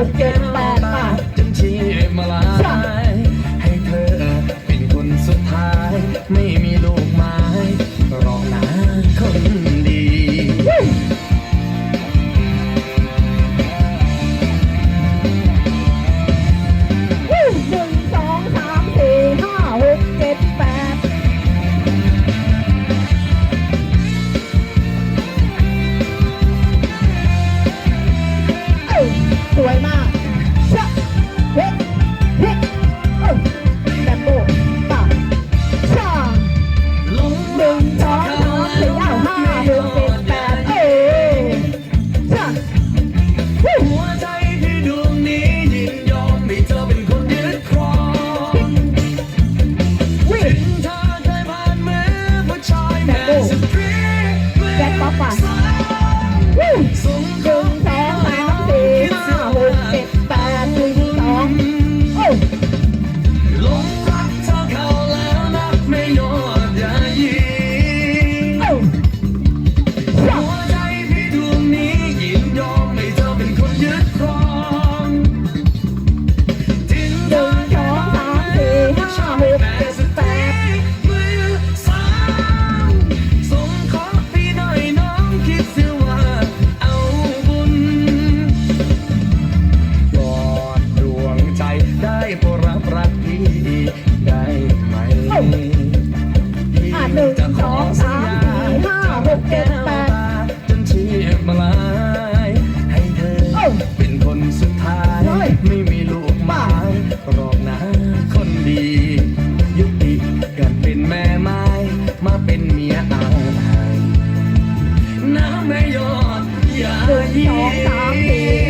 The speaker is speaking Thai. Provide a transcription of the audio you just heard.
Let's กิดเป็นแม่ไม้มาเป็นเมียเอาน้ำแม่ยอดอย่าสองสามสี่